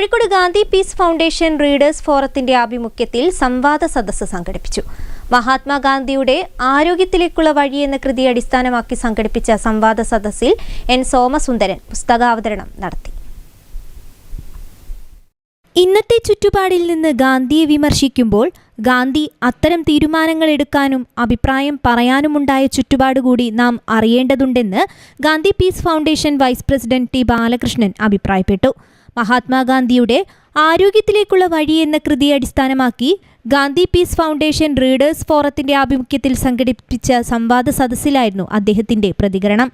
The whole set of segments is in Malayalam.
Kozhikode Gandhi peace foundation readers ഫോറത്തിന്റെ ആഭിമുഖ്യത്തിൽ സംവാദ സദസ്സ് സംഘടിപ്പിച്ചു. മഹാത്മാഗാന്ധിയുടെ ആരോഗ്യത്തിലേക്കുള്ള വഴി എന്ന കൃതി അടിസ്ഥാനമാക്കി സംഘടിപ്പിച്ച സംവാദ സദസ്സിൽ എൻ സോമസുന്ദരൻ പുസ്തകാവതരണം നടത്തി. ഇന്നത്തെ ചുറ്റുപാടിൽ നിന്ന് ഗാന്ധിയെ വിമർശിക്കുമ്പോൾ ഗാന്ധി അത്തരം തീരുമാനങ്ങൾ എടുക്കാനും അഭിപ്രായം പറയാനുമുണ്ടായ ചുറ്റുപാട് കൂടി നാം അറിയേണ്ടതുണ്ടെന്ന് Gandhi peace foundation vice president T Balakrishnan അഭിപ്രായപ്പെട്ടു. മഹാത്മാഗാന്ധിയുടെ ആരോഗ്യത്തിലേക്കുള്ള വഴി എന്ന കൃതിയെ അടിസ്ഥാനമാക്കി ഗാന്ധി പീസ് ഫൗണ്ടേഷൻ റീഡേഴ്സ് ഫോറത്തിന്റെ ആഭിമുഖ്യത്തിൽ സംഘടിപ്പിച്ച സംവാദ സദസ്സിലായിരുന്നു അദ്ദേഹത്തിന്റെ പ്രതികരണം.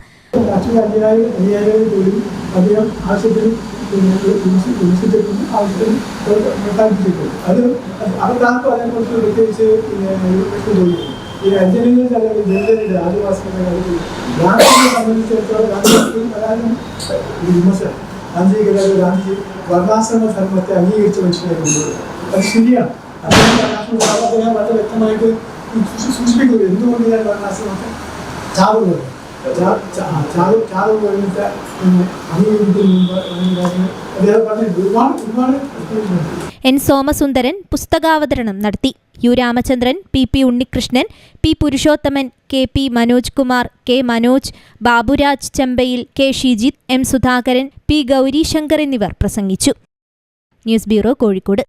ഈ അഞ്ചലികൾ തന്നെ ദളിതരുടെ ആദിവാസികളുടെ ഗാന്ധിജിയെ സംബന്ധിച്ചിടത്തോളം പ്രകാരം വിമർശനം ഗാന്ധിജിക്ക് അതായത് ഗാന്ധിജി വർണാശ്രമ ധർമ്മത്തെ അംഗീകരിച്ച മനുഷ്യനായിരുന്നു അത് ശരിയാണ് അദ്ദേഹം ധർമ്മത്തിനെ വളരെ വ്യക്തമായിട്ട് സൂചിപ്പിക്കുന്നത് എന്തുകൊണ്ട് ഞാൻ വർണാശ്രമത്തെ ചാവുന്നത് ചാവ് ചാവ് കഴിഞ്ഞിട്ട് അംഗീകരിക്കുന്നതിന് മുമ്പ് അദ്ദേഹം പറഞ്ഞിട്ടുണ്ട് ഒരുപാട് ഒരുപാട്. എൻ സോമസുന്ദരൻ പുസ്തകാവതരണം നടത്തി. U Ramachandran P P Unnikrishnan P Purushothaman K P Manoj Kumar K Manoj Baburaj Chembayil K Shijith M Sudhakaran P Gaurishankar എന്നിവർ പ്രസംഗിച്ചു. News bureau Kozhikode.